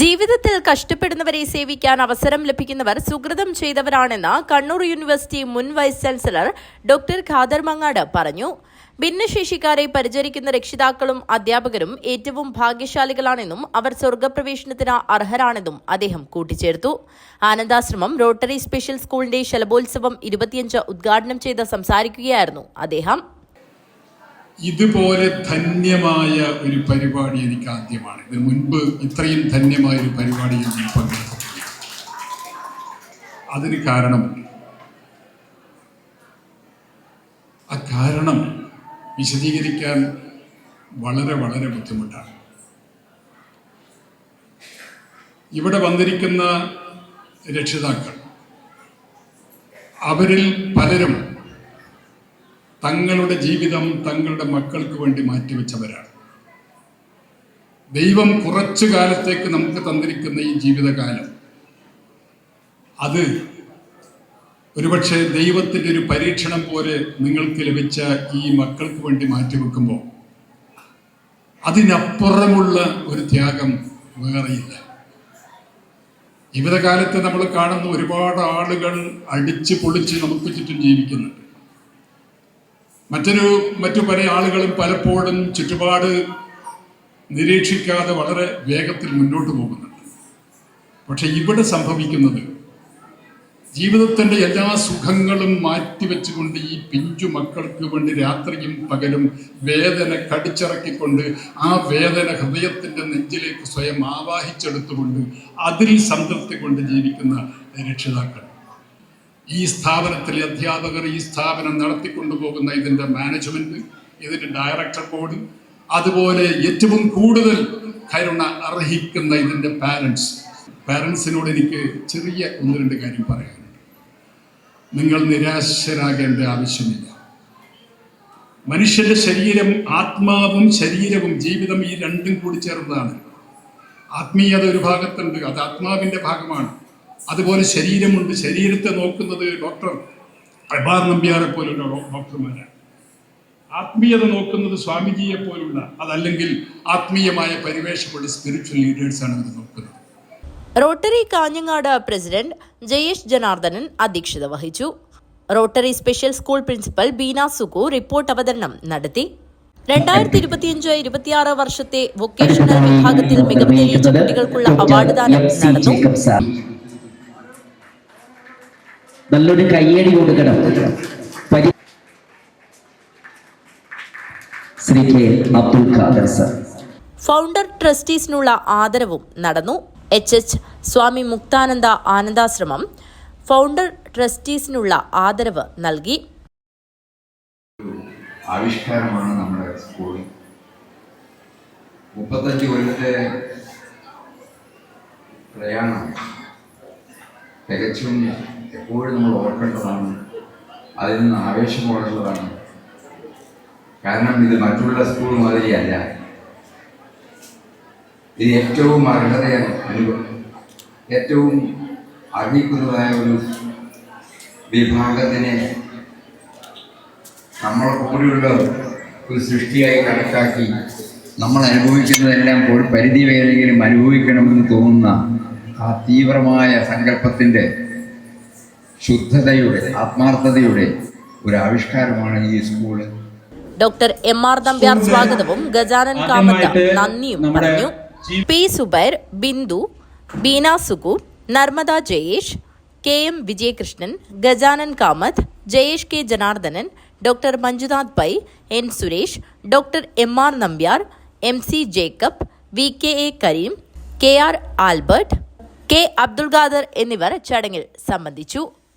ജീവിതത്തിൽ കഷ്ടപ്പെടുന്നവരെ സേവിക്കാൻ അവസരം ലഭിക്കുന്നവർ സുഹൃതം ചെയ്തവരാണെന്ന് കണ്ണൂർ യൂണിവേഴ്സിറ്റി മുൻ vice chancellor doctor Khader Mangad പറഞ്ഞു. ഭിന്നശേഷിക്കാരെ പരിചരിക്കുന്ന രക്ഷിതാക്കളും അധ്യാപകരും ഏറ്റവും ഭാഗ്യശാലികളാണെന്നും അവർ സ്വർഗപ്രവേശനത്തിന് അർഹരാണെന്നും അദ്ദേഹം കൂട്ടിച്ചേർത്തു. ആനന്ദാശ്രമം റോട്ടറി സ്പെഷ്യൽ സ്കൂളിന്റെ ശലഭോത്സവം ഇരുപത്തിയഞ്ച് ഉദ്ഘാടനം ചെയ്ത് സംസാരിക്കുകയായിരുന്നു അദ്ദേഹം. ഇതുപോലെ ധന്യമായ ഒരു പരിപാടി എനിക്ക് ആദ്യമാണ് ഇതിനു മുൻപ് ഇത്രയും ധന്യമായ ഒരു പരിപാടി ഞാൻ പങ്കെടുത്തിട്ടില്ല. അതിന് കാരണം ആ കാരണം വിശദീകരിക്കാൻ വളരെ വളരെ ബുദ്ധിമുട്ടാണ്. ഇവിടെ വന്നിരിക്കുന്ന രക്ഷിതാക്കൾ അവരിൽ പലരും തങ്ങളുടെ ജീവിതം തങ്ങളുടെ മക്കൾക്ക് വേണ്ടി മാറ്റിവെച്ചവരാണ്. ദൈവം കുറച്ചു കാലത്തേക്ക് നമുക്ക് തന്നിരിക്കുന്ന ഈ ജീവിതകാലം അത് ഒരുപക്ഷെ ദൈവത്തിന്റെ ഒരു പരീക്ഷണം പോലെ നിങ്ങൾക്ക് ലഭിച്ച ഈ മക്കൾക്ക് വേണ്ടി മാറ്റിവെക്കുമ്പോൾ അതിനപ്പുറമുള്ള ഒരു ത്യാഗം വേറെയില്ല. ജീവിതകാലത്ത് നമ്മൾ കാണുന്ന ഒരുപാട് ആളുകൾ അടിച്ചു പൊളിച്ച് നമുക്ക് ചുറ്റും ജീവിക്കുന്നുണ്ട്. മറ്റൊരു മറ്റു പല ആളുകളും പലപ്പോഴും ചുറ്റുപാട് നിരീക്ഷിക്കാതെ വളരെ വേഗത്തിൽ മുന്നോട്ട് പോകുന്നുണ്ട്. പക്ഷെ ഇവിടെ സംഭവിക്കുന്നത് ജീവിതത്തിന്റെ എല്ലാ സുഖങ്ങളും മാറ്റിവെച്ചുകൊണ്ട് ഈ പിഞ്ചു മക്കൾക്ക് വേണ്ടി രാത്രിയും പകലും വേദന കടിച്ചിറക്കിക്കൊണ്ട് ആ വേദന ഹൃദയത്തിന്റെ നെഞ്ചിലേക്ക് സ്വയം ആവാഹിച്ചെടുത്തുകൊണ്ട് അതിൽ സംതൃപ്തി കൊണ്ട് ജീവിക്കുന്ന രക്ഷിതാക്കൾ. ഈ സ്ഥാപനത്തിലെ അധ്യാപകർ ഈ സ്ഥാപനം നടത്തിക്കൊണ്ടുപോകുന്ന ഇതിന്റെ മാനേജ്മെന്റ് ഇതിന്റെ ഡയറക്ടർ ബോർഡ് അതുപോലെ ഏറ്റവും കൂടുതൽ കരുണ അർഹിക്കുന്ന ഇതിന്റെ പാരൻസ് പാരൻസിനോട് എനിക്ക് ചെറിയ ഒന്ന് രണ്ട് കാര്യം പറയാനുണ്ട്. നിങ്ങൾ നിരാശരാകേണ്ട ആവശ്യമില്ല. മനുഷ്യന്റെ ശരീരം ആത്മാവും ശരീരവും ജീവിതം ഈ രണ്ടും കൂടി ചേർന്നതാണ്. ആത്മീയത ഒരു ഭാഗത്തുണ്ട് അത് ആത്മാവിന്റെ ഭാഗമാണ്. അതുപോലെ ശരീരമുണ്ട്. ശരീരത്തെ നോക്കുന്നത് ഡോക്ടർ പ്രഭാർ നമ്പ്യാറെ പോലുള്ള ഡോക്ടർമാരാണ്. ആത്മീയത നോക്കുന്നത് സ്വാമിജിയെ പോലുള്ള അതല്ലെങ്കിൽ ആത്മീയമായ പരിവേഷമുള്ള സ്പിരിച്വൽ ലീഡേഴ്സാണ് ഇത് നോക്കുന്നത്. റോട്ടറി കാഞ്ഞങ്ങാട് പ്രസിഡന്റ് ജയേഷ് ജനാർദ്ദനൻ അധ്യക്ഷത വഹിച്ചു. Rotary special school principal Beena Suku report അവതരണം നടത്തി. രണ്ടായിരത്തി ഇരുപത്തിയഞ്ച് ഇരുപത്തിയാറ് വർഷത്തെ വൊക്കേഷണൽ വിഭാഗത്തിൽ മികവ് തെളിയിച്ച കുട്ടികൾക്കുള്ള അവാർഡ് ദാനം നടന്നു. നല്ലൊരു കയ്യടി കൊടുക്കണം. പരി- Shri K Abdul Khader sir. Founder ട്രസ്റ്റീസിനുള്ള ആദരവും നടന്നു. H H Swami Muktananda Anandashram founder ട്രസ്റ്റീസിനുള്ള ആദരവ് നൽകി. ആവിഷ്കാരമാണ് നമ്മുടെ സ്കൂളിൽ. മുപ്പത്തഞ്ച് കൊല്ലത്തെ പ്രയാണം തികച്ചും എപ്പോഴും നമ്മൾ ഓർക്കേണ്ടതാണ്. അതിൽ നിന്ന് ആവേശം കൊള്ളേണ്ടതാണ് കാരണം ഇത് മറ്റുള്ള സ്കൂൾ മാതിരിയല്ല. ഇത് ഏറ്റവും അർഹത ഏറ്റവും അർഹിക്കുന്നതായ ഒരു വിഭാഗത്തിനെ നമ്മളെ കൂടെയുള്ള ഒരു സൃഷ്ടിയായി കണക്കാക്കി നമ്മൾ അനുഭവിക്കുന്നതെല്ലാം ഒരു പരിധി വരെയെങ്കിലും അനുഭവിക്കണമെന്ന് തോന്നുന്ന ആ തീവ്രമായ സങ്കല്പത്തിന്റെ ശുദ്ധതയുടെ ആത്മാർത്ഥതയുടെ ഒരു ആവിഷ്കാരമാണ് ഈ school doctor M R Nambiar സ്വാഗതവും ഗജാനൻ കാമത്ത് നന്ദിയും പറഞ്ഞു. P Subair Bindu Beena Sugu Narmada Jayesh K M Vijayakrishnan Gajanan Kamath Jayesh K Janardhanan doctor Manjunath Pai N Suresh doctor M R Nambiar M C Jacob V K A Karim K R Albert K Abdul Khader എന്നിവർ ചടങ്ങിൽ സംബന്ധിച്ചു.